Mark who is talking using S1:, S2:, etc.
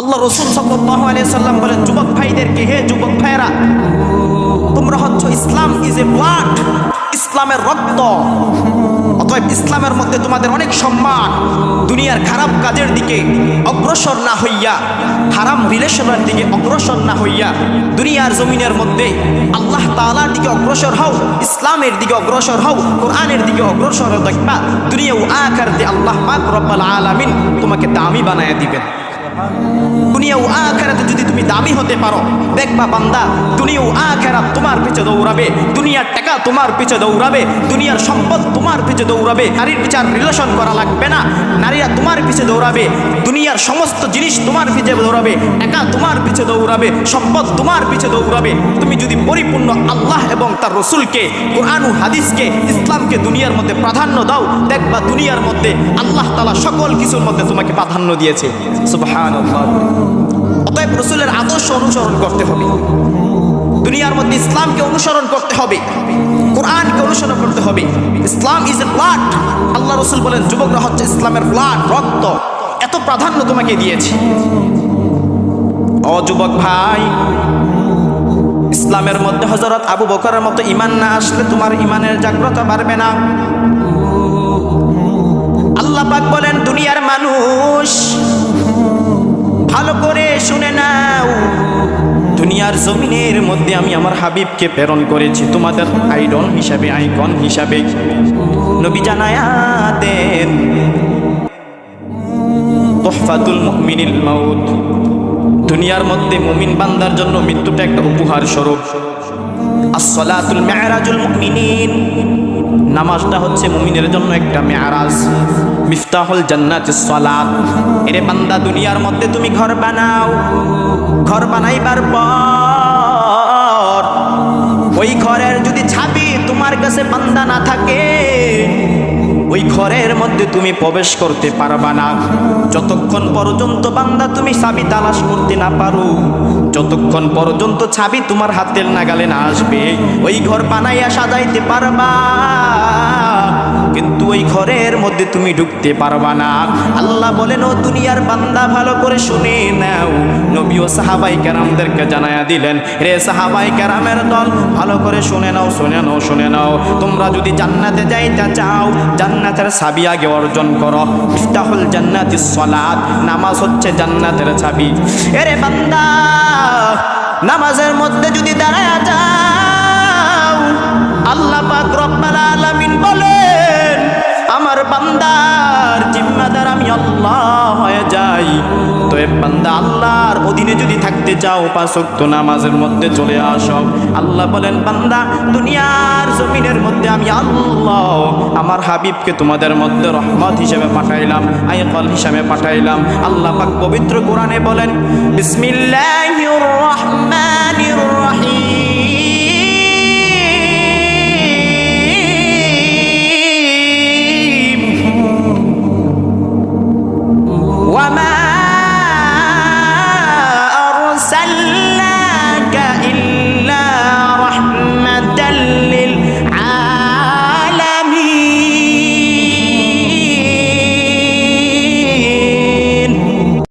S1: আল্লাহ রসুল সাল্লাহ সাল্লাম বলেন, যুবক ভাইদেরকে, হে যুবক ভাইরা তোমরা হচ্ছ ইসলাম ইজ এ ব্লাড ইসলামের রক্ত। অতএব ইসলামের মধ্যে তোমাদের অনেক সম্মান। দুনিয়ার খারাপ কাজের দিকে অগ্রসর না হইয়া, হারাম রিলেশনের দিকে অগ্রসর না হইয়া, দুনিয়ার জমিনের মধ্যে আল্লাহ তালার দিকে অগ্রসর হও, ইসলামের দিকে অগ্রসর হও, কোরআনের দিকে অগ্রসর দেখবা দুনিয়া ও আখারাতে আল্লাহ পাক রব্বাল আলামিন তোমাকে দামি বানায় দিবেন। দুনিয়া ও আখেরাতে যদি তুমি দামি হতে পারো, দেখবা বান্দা দুনিয়া ও আখেরাত তোমার পিছে দৌড়াবে, দুনিয়ার টাকা তোমার পিছে দৌড়াবে, দুনিয়ার সম্পদ তোমার পিছে দৌড়াবে, নারীর বিচার রিলেশন করা লাগবে না, নারীরা তোমার পিছে দৌড়াবে, দুনিয়ার সমস্ত জিনিস তোমার পিছে দৌড়াবে, টাকা তোমার পিছে দৌড়াবে, সম্পদ তোমার পিছে দৌড়াবে। তুমি যদি পরিপূর্ণ আল্লাহ এবং তার রসুলকে, কোরআন হাদিসকে, ইসলামকে দুনিয়ার মধ্যে প্রাধান্য দাও, দেখবা দুনিয়ার মধ্যে আল্লাহ তালা সকল কিছুর মধ্যে তোমাকে প্রাধান্য দিয়েছে। অতএব রসুলের আদর্শ অনুসরণ করতে হবে। দুনিয়ার মধ্যে ইসলামকে অনুসরণ করতে হবে। কোরআনকে অনুসরণ করতে হবে। ইসলাম ইজ এ ব্লাড আল্লাহ রসুল বলেন, যুবকরা হচ্ছে ইসলামের ব্লাড রক্ত। এত প্রাধান্য তোমাকে দিয়েছি। ও যুবক ভাই, ইসলামের মধ্যে হজরত আবু বকরের মতো ইমান না আসলে তোমার ইমানের জাগ্রত বাড়বে না। আল্লাহ পাক বলেন, দুনিয়ার মানুষ ভালো করে শুনে নাও। দুনিয়ার জমিনের মধ্যে আমি আমার হাবিবকে প্রেরণ করেছি। তোমাদের আইডন হিসাবে, আইকন হিসাবে। নবী জানায়া দেন, তোহফাতুল মুমিনিল মাউত। দুনিয়ার মধ্যে মুমিন বান্দার জন্য মৃত্যুটা একটা উপহার স্বরূপ আসসালাতুল মেয়ারাজুল মুমিনিন। নামাজটা হচ্ছে মুমিনের জন্য একটা মেয়ারাজ মিফতাহুল জান্নাত সলাত। এরে বান্দা, দুনিয়ার মধ্যে তুমি ঘর বানাও। ঘর বানাইবার পর ওই ঘরের যদি ছাবি তোমার কাছে বান্দা না থাকে ওই ঘরের মধ্যে তুমি প্রবেশ করতে পারবা না। যতক্ষণ পর্যন্ত বান্দা তুমি চাবি তালাশ করতে না পারো, যতক্ষণ পর্যন্ত ছাবি তোমার হাতের নাগালে না আসবে, ওই ঘর বানাইয়া সাজাইতে পারবা। ওই ঘরের মধ্যে তুমি ঢুকতে পারবা না। আল্লাহ বলেন, ও দুনিয়ার বান্দা, ভালো করে শুনে নাও। নবী ও সাহাবাই কেরামদেরকে জানায়া দিলেন রে সাহাবাই কেরামের দল, ভালো করে শুনে নাও শুনে নাও শুনে নাও। তোমরা যদি জান্নাতে যাইতে চাও, জান্নাতের চাবি আগে অর্জন করো। ইফতাহুল জান্নাতি সলাত, নামাজ হচ্ছে জান্নাতের চাবি এরে বান্দা, নামাজের মধ্যে যদি দাঁড়ায় বান্দার জিম্মাদার আমি আল্লাহ হয়ে যাই। তো বান্দা আল্লাহর অধীনে যদি থাকতে চাও, পাঁচ ওয়াক্ত নামাজের মধ্যে চলে আসো। আল্লাহ বলেন, বান্দা, দুনিয়ার জমিনের মধ্যে আমি আল্লাহ, আমার হাবিবকে তোমাদের মধ্যে রহমত হিসেবে পাঠাইলাম, আইকল হিসেবে পাঠাইলাম। আল্লাহ পাক পবিত্র কোরআনে বলেন রহিম